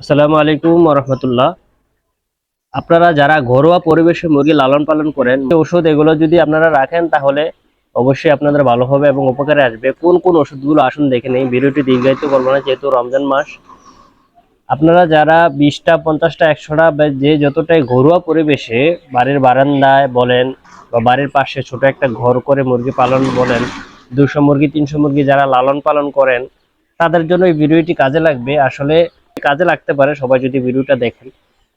আসসালামু আলাইকুম রহমতুল্লাহ। আপনারা যারা ঘরোয়া পরিবেশে মুরগি লালন পালন করেন ওষুধ এগুলো যদি আপনারা রাখেন, তাহলে অবশ্যই আপনাদের ভালো হবে এবং উপকারে আসবে। কোন কোন ওষুধগুলো আসুন দেখে নেই, ভিডিওটি দীর্ঘায়িত করব না, যেহেতু রমজান মাস। আপনারা যারা বিশটা, পঞ্চাশটা, একশোটা বা যে যতটাই ঘরোয়া পরিবেশে বাড়ির বারান্দায় বলেন বা বাড়ির পাশে ছোট একটা ঘর করে মুরগি পালন বলেন, দুশো মুরগি, তিনশো মুরগি যারা লালন পালন করেন, তাদের জন্য এই ভিডিওটি কাজে লাগবে। আসলে কাজে লাগতে পারে, সবাই যদি ভিডিওটা দেখেন।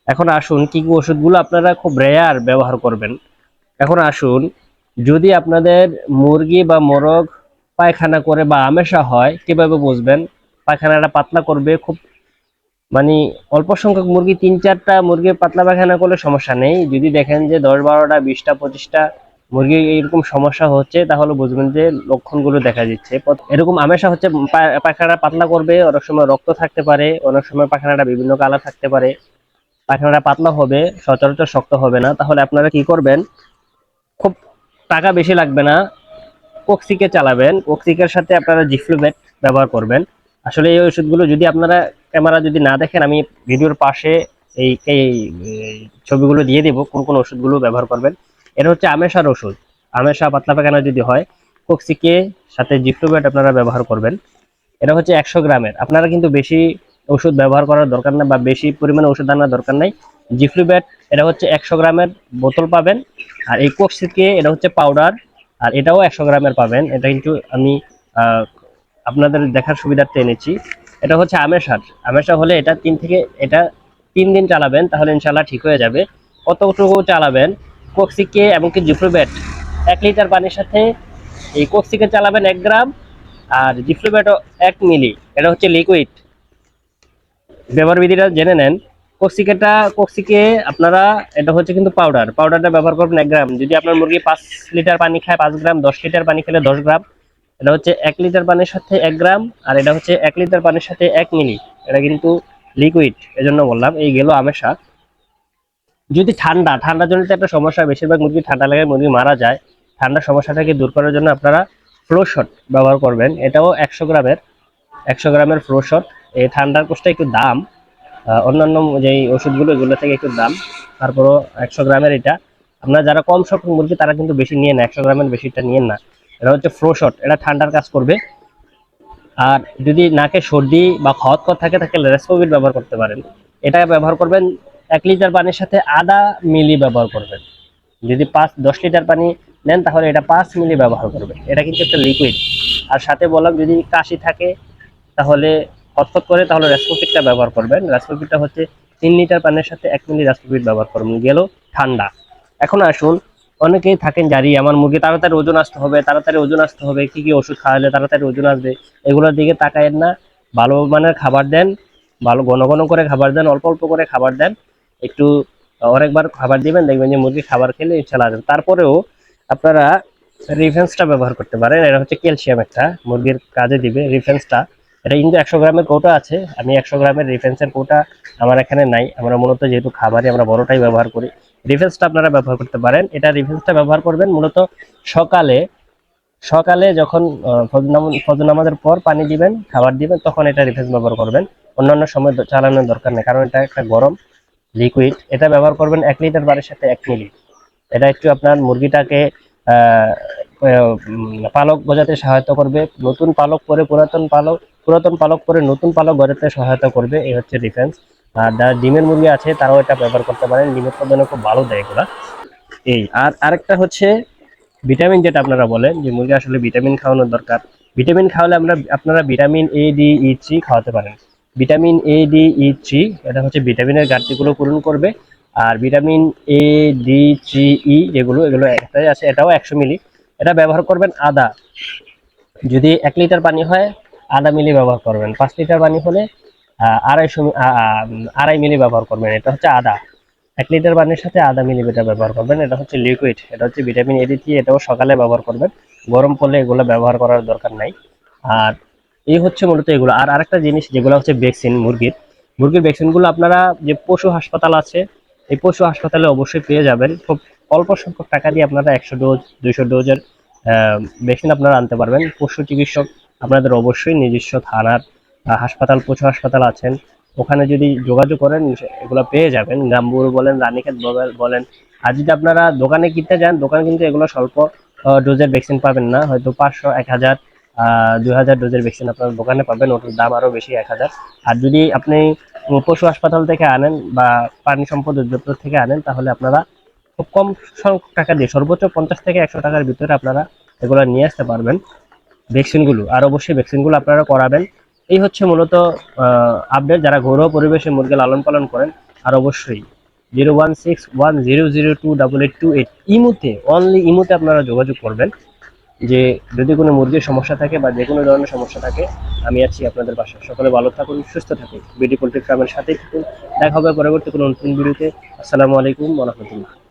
এখন আসুন, কি ওষুধগুলো আপনারা খুব রেয়ার ব্যবহার করবেন? এখন আসুন, যদি আপনাদের মুরগি বা মোরগ পায়খানা করে বা আমেশা হয়, কীভাবে বুঝবেন? পায়খানাটা পাতলা করবে, খুব মানে অল্প সংখ্যক মুরগি, তিন চারটা মুরগি পাতলা পায়খানা করলে সমস্যা নেই। যদি দেখেন যে দশ বারোটা, বিশটা, পঁচিশটা মুরগি এরকম সমস্যা হচ্ছে, তাহলে বুঝবেন যে লক্ষণগুলো দেখা দিচ্ছে। এরকম আমেশা হচ্ছে পায়খানাটা পাতলা করবে, অনেক সময় রক্ত থাকতে পারে, অনেক সময় পায়খানাটা বিভিন্ন কালার থাকতে পারে। পায়খানাটা পাতলা হবে, সচরাচর শক্ত হবে না। তাহলে আপনারা কি করবেন, খুব টাকা বেশি লাগবে না, কোক্সিকে চালাবেন। কোক্সিকের সাথে আপনারা জিফ্লুভেট ব্যবহার করবেন। আসলে এই ওষুধগুলো যদি আপনারা ক্যামেরা যদি না দেখেন, আমি ভিডিওর পাশে এই ছবিগুলো দিয়ে দেবো, কোন কোন ওষুধগুলো ব্যবহার করবেন। এটা হচ্ছে আমেশার ওষুধ আমেশা পাতলা পায়খানা যদি হয়, কোক্সিকে সাথে জিফ্লুভেট আপনারা ব্যবহার করবেন। এটা হচ্ছে একশো গ্রামের। আপনারা কিন্তু বেশি ওষুধ ব্যবহার করার দরকার নেই বা বেশি পরিমাণে ওষুধ আনার দরকার নেই। জিফ্লুভেট এটা হচ্ছে একশো গ্রামের বোতল পাবেন। আর এই কোক্সিকে, এটা হচ্ছে পাউডার, আর এটাও একশো গ্রামের পাবেন। এটা কিন্তু আমি আপনাদের দেখার সুবিধার্থে এনেছি। এটা হচ্ছে আমেশার। আমেশা হলে এটা তিন থেকে, এটা তিন দিন চালাবেন, তাহলে ইনশাল্লাহ ঠিক হয়ে যাবে। কতটুকু চালাবেন? কোক্সিকে এমনকি জিফ্লুভেট এক লিটার পানির সাথে এই কক্সিকে চালাবেন এক গ্রাম আর জিফ্লুভেটও এক মিলি। এটা হচ্ছে লিকুইড ব্যবহার বিধিটা জেনে নেন। কোক্সিকেটা, কোক্সিকে আপনারা, এটা হচ্ছে কিন্তু পাউডার পাউডারটা ব্যবহার করবেন এক গ্রাম। যদি আপনার মুরগি পাঁচ লিটার পানি খায়, পাঁচ গ্রাম, দশ লিটার পানি খেলে দশ গ্রাম। এটা হচ্ছে এক লিটার পানির সাথে এক গ্রাম আর এটা হচ্ছে এক লিটার পানির সাথে এক মিলি। এটা কিন্তু লিকুইড এজন্য বললাম, এই গেল আমেশা। যদি ঠান্ডা, ঠান্ডার জন্য একটা সমস্যা, বেশিরভাগ মুরগি ঠান্ডা লাগে মুরগি মারা যায়। ঠান্ডার সমস্যাটাকে দূর করার জন্য আপনারা ফ্লোশট ব্যবহার করবেন। এটাও একশো গ্রামের একশো গ্রামের ফ্লোশট এই ঠান্ডার কোষটা একটু দাম অন্যান্য যেই ওষুধগুলো, এগুলো থেকে একটু দাম। তারপরও একশো গ্রামের এটা। আপনারা যারা কম সংখ্যক মুরগি, তারা কিন্তু বেশি নিয়ে না, একশো গ্রামের বেশিটা নিয়ে না। এটা হচ্ছে ফ্লোশট এটা ঠান্ডার কাজ করবে। আর যদি নাকে সর্দি বা খত খত থাকে তাহলে রেসকোভিড ব্যবহার করতে পারেন। এটা ব্যবহার করবেন এক লিটার পানির সাথে আধা মিলি ব্যবহার করবেন। যদি পাঁচ, দশ লিটার পানি নেন, তাহলে এটা পাঁচ মিলি ব্যবহার করবেন। এটা কিন্তু একটা লিকুইড আর সাথে বললাম, যদি কাশি থাকে, তাহলে হটফট করে তাহলে রেসকোপিটটা ব্যবহার করবেন। রেসকোপিটটা হচ্ছে তিন লিটার পানির সাথে এক মিলি রেসকোপিট ব্যবহার করবেন। গেল ঠান্ডা। এখন আসুন, অনেকেই থাকেন জারি, আমার মুরগি তাড়াতাড়ি ওজন আসতে হবে, তাড়াতাড়ি ওজন আসতে হবে, কি কি ওষুধ খাওয়ালে তাড়াতাড়ি ওজন আসবে, এগুলোর দিকে তাকায়েন না। ভালো মানের খাবার দেন, ভালো ঘন ঘন করে খাবার দেন, অল্প অল্প করে খাবার দেন। একটু অনেকবার খাবার দিবেন, দেখবেন যে মুরগি খাবার খেলে ইনশাল্লাহ আসবে। তারপরেও আপনারা রিফেন্সটা ব্যবহার করতে পারেন। এটা হচ্ছে ক্যালসিয়াম একটা, মুরগির কাজে দিবে রিফেন্সটা এটা কিন্তু একশো গ্রামের কৌটা আছে। আমি একশো গ্রামের রিফেন্সের কৌটা আমার এখানে নাই। আমরা মূলত যেহেতু খাবারই আমরা বড়টাই ব্যবহার করি। রিফেন্সটা আপনারা ব্যবহার করতে পারেন। এটা রিফেন্সটা ব্যবহার করবেন মূলত সকালে। সকালে যখন ফজর নামাজের পর পানি দিবেন, খাবার দিবেন, তখন এটা রিফেন্স ব্যবহার করবেন। অন্যান্য সময় চালানোর দরকার নেই, কারণ এটা একটা গরম। লিকুইড এটা ব্যবহার করবেন এক লিটার বারের সাথে এক মিলি। এটা একটু আপনার মুরগিটাকে পালক গজাতে সহায়তা করবে। নতুন পালক পরে পুরাতন পালক পুরাতন পালক পরে নতুন পালক গজাতে সহায়তা করবে, এই হচ্ছে ডিফেন্স আর যারা ডিমের মুরগি আছে, তারাও এটা ব্যবহার করতে পারেন। ডিমের উৎপাদনে খুব ভালো দেয় এগুলা। এই, আর আরেকটা হচ্ছে ভিটামিন যেটা আপনারা বলেন, যে মুরগি আসলে ভিটামিন খাওয়ানোর দরকার। ভিটামিন খাওয়ালে আমরা, আপনারা vitamin A D E three খাওয়াতে পারেন। Vitamin A D E three এটা হচ্ছে ভিটামিনের ঘাটতিগুলো পূরণ করবে। আর vitamin A D three E যেগুলো, এগুলো একটাই আছে, এটাও একশো মিলি। এটা ব্যবহার করবেন আদা। যদি এক লিটার পানি হয়, আধা মিলি ব্যবহার করবেন। পাঁচ লিটার পানি হলে আড়াইশো আড়াই মিলি ব্যবহার করবেন। এটা হচ্ছে আদা। এক লিটার পানির সাথে আধা মিলি এটা ব্যবহার করবেন। এটা হচ্ছে লিকুইড এটা হচ্ছে ভিটামিন এডি থ্রি এটাও সকালে ব্যবহার করবেন। গরম পড়লে এগুলো ব্যবহার করার দরকার নাই। আর এই হচ্ছে মূলত এগুলো। আর আরেকটা জিনিস যেগুলো হচ্ছে ভ্যাকসিন মুরগির। মুরগির ভ্যাকসিনগুলো আপনারা যে পশু হাসপাতাল আছে, এই পশু হাসপাতালে অবশ্যই পেয়ে যাবেন। খুব অল্প সংখ্যক টাকা দিয়ে আপনারা একশো ডোজ দুইশো ডোজের ভ্যাকসিন আপনারা আনতে পারবেন। পশু চিকিৎসক আপনাদের অবশ্যই নিজস্ব থানার হাসপাতাল, পশু হাসপাতাল আছেন। ওখানে যদি যোগাযোগ করেন এগুলো পেয়ে যাবেন। গাম্বুর বলেন, রানীক্ষেত বল- বলেন। আর যদি আপনারা দোকানে কিনতে যান, দোকানে কিন্তু এগুলো স্বল্প ডোজের ভ্যাকসিন পাবেন না। হয়তো পাঁচশো, এক হাজার দুই হাজার ডোজের ভ্যাকসিন আপনারা দোকানে পাবেন, ওটার দাম আরও বেশি, এক হাজার। আর যদি আপনি পশু হাসপাতাল থেকে আনেন বা প্রাণী সম্পদ অধিদপ্তর থেকে আনেন, তাহলে আপনারা খুব কম সংখ্যক টাকা দিয়ে, সর্বোচ্চ পঞ্চাশ থেকে একশো টাকার ভিতরে আপনারা এগুলো নিয়ে আসতে পারবেন ভ্যাকসিনগুলো। আর অবশ্যই ভ্যাকসিনগুলো আপনারা করাবেন। এই হচ্ছে মূলত আপডেট যারা ঘরোয়া পরিবেশে মুরগি লালন পালন করেন, আর অবশ্যই zero one six one zero zero two double eight two eight, ইমুতে অনলি ইমুতে আপনারা যোগাযোগ করবেন। যে যদি কোনো মুরগির সমস্যা থাকে বা যে কোনো ধরনের সমস্যা থাকে, আমি আছি আপনাদের পাশে সকলে ভালো থাকুন, সুস্থ থাকুন। বিডি পোলট্রি ফার্মের সাথেই থাকুন। দেখা হবে পরবর্তী কোনো নতুন ভিডিওতে। আসসালামু আলাইকুম রহমতুল্লাহ।